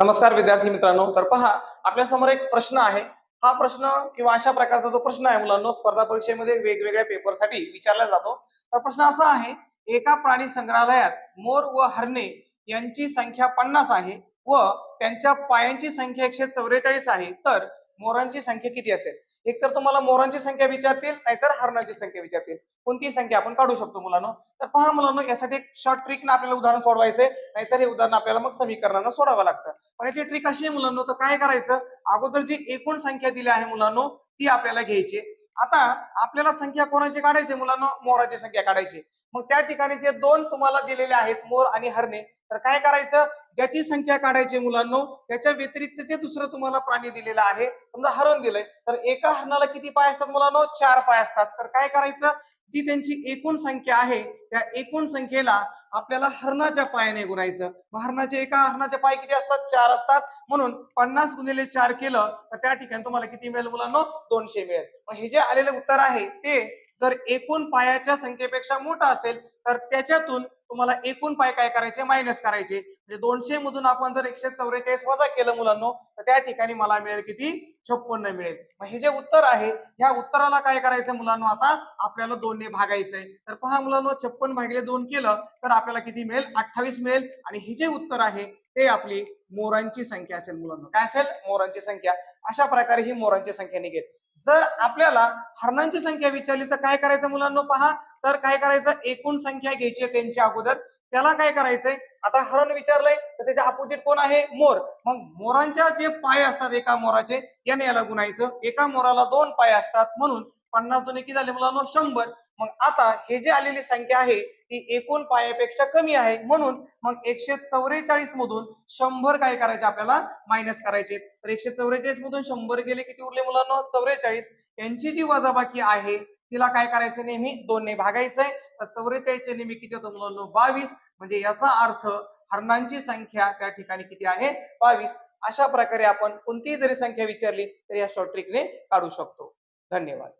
नमस्कार विद्यार्थी मित्रांनो तर पहा आपल्यासमोर एक प्रश्न आहे. हा प्रश्न किंवा अशा प्रकारचा जो प्रश्न आहे मुलांना स्पर्धा परीक्षेमध्ये वेगवेगळ्या पेपरसाठी विचारला जातो. तर प्रश्न असा आहे एका प्राणी संग्रहालयात मोर व हरणे यांची संख्या पन्नास आहे व त्यांच्या पायांची संख्या एकशे चौवेचाळीस आहे. तर मोरांची संख्या किती असेल? एकतर तुम्हाला मोरांची संख्या विचारतील नाहीतर हरणाची संख्या विचारतील. कोणती संख्या आपण काढू शकतो मुलांना. तर पहा मुलांना यासाठी एक शॉर्ट ट्रिक आपल्याला उदाहरण सोडवायचंय नाहीतर हे उदाहरण आपल्याला मग समीकरणानं सोडावं लागतं. पण याची ट्रिक अशी आहे मुलांना तर काय करायचं? अगोदर जी एकूण संख्या दिली आहे मुलांना ती आपल्याला घ्यायची आता आपल्याला संख्या कोणाची काढायची मुलांना? मोराची संख्या काढायची मग त्या ठिकाणी जे दोन तुम्हाला दिलेले आहेत मोर आणि हरणे तर काय करायचं? ज्याची संख्या काढायची मुलांनो त्याच्या व्यतिरिक्त जे दुसरं तुम्हाला प्राणी दिलेलं आहे समजा हरण दिलंय तर एका हरणाला किती पाय असतात मुलांनो? चार पाय असतात. तर काय करायचं? जी त्यांची एकूण संख्या आहे त्या एकूण संख्येला आपल्याला हरणाच्या पायाने गुणायचं. मग हरणाचे एका हरणाचे पाय किती असतात? चार असतात. म्हणून पन्नास गुणिले चार केलं तर त्या ठिकाणी तुम्हाला किती मिळेल मुलांना? दोनशे मिळेल. मग हे जे आलेले उत्तर आहे ते जर एकूण पायाच्या संख्येपेक्षा मोठा असेल तर त्याच्यातून तुम्हाला एकूण पाय काय करायचे? मायनस करायचे. म्हणजे दोनशे मधून आपण जर एकशे चौवेचाळीस वजा केलं मुलांना तर त्या ठिकाणी मला मिळेल किती? छप्पन्न मिळेल. मग हे जे उत्तर आहे ह्या उत्तराला काय करायचं मुलांना आता? आपल्याला दोनने भागायचंय. तर पहा मुलांना छप्पन भागिले दोन केलं तर आपल्याला किती मिळेल? अठ्ठावीस मिळेल. आणि हे जे उत्तर आहे ते आपली मोरांची संख्या असेल मुलांना. काय असेल? मोरांची संख्या. अशा प्रकारे ही मोरांची संख्या निघेल. जर आपल्याला हरणांची संख्या विचारली तर काय करायचं मुलांना पहा? तर काय करायचं? एकूण संख्या घ्यायची आहे त्यांच्या अगोदर. त्याला काय करायचंय? आता हरण विचारलंय तर त्याच्या अपोजिट कोण आहे? मोर. मग मोरांच्या जे पाय असतात एका मोराचे याने याला गुणायचं. एका मोराला दोन पाय असतात म्हणून पन्नास दोन एकी झाले मुलांना शंभर. मग आता हे जे आलेली संख्या आहे ती एकूण पायापेक्षा कमी आहे. म्हणून मग एकशे चौवेचाळीस मधून शंभर काय करायचे आपल्याला? मायनस करायचे. तर एकशे चौवेचाळीस मधून शंभर गेले किती उरले मुलांना? चौवेचाळीस. यांची जी वजाबाकी आहे तिला काय करायचं नेहमी? दोनने भागायचंय तर चौवेचाळीसचे नेहमी किती होतं मुलांना? बावीस. म्हणजे याचा अर्थ हरणांची संख्या त्या ठिकाणी किती आहे? बावीस. अशा प्रकारे आपण कोणतीही जरी संख्या विचारली तर या शॉर्ट ट्रिकने काढू शकतो. धन्यवाद.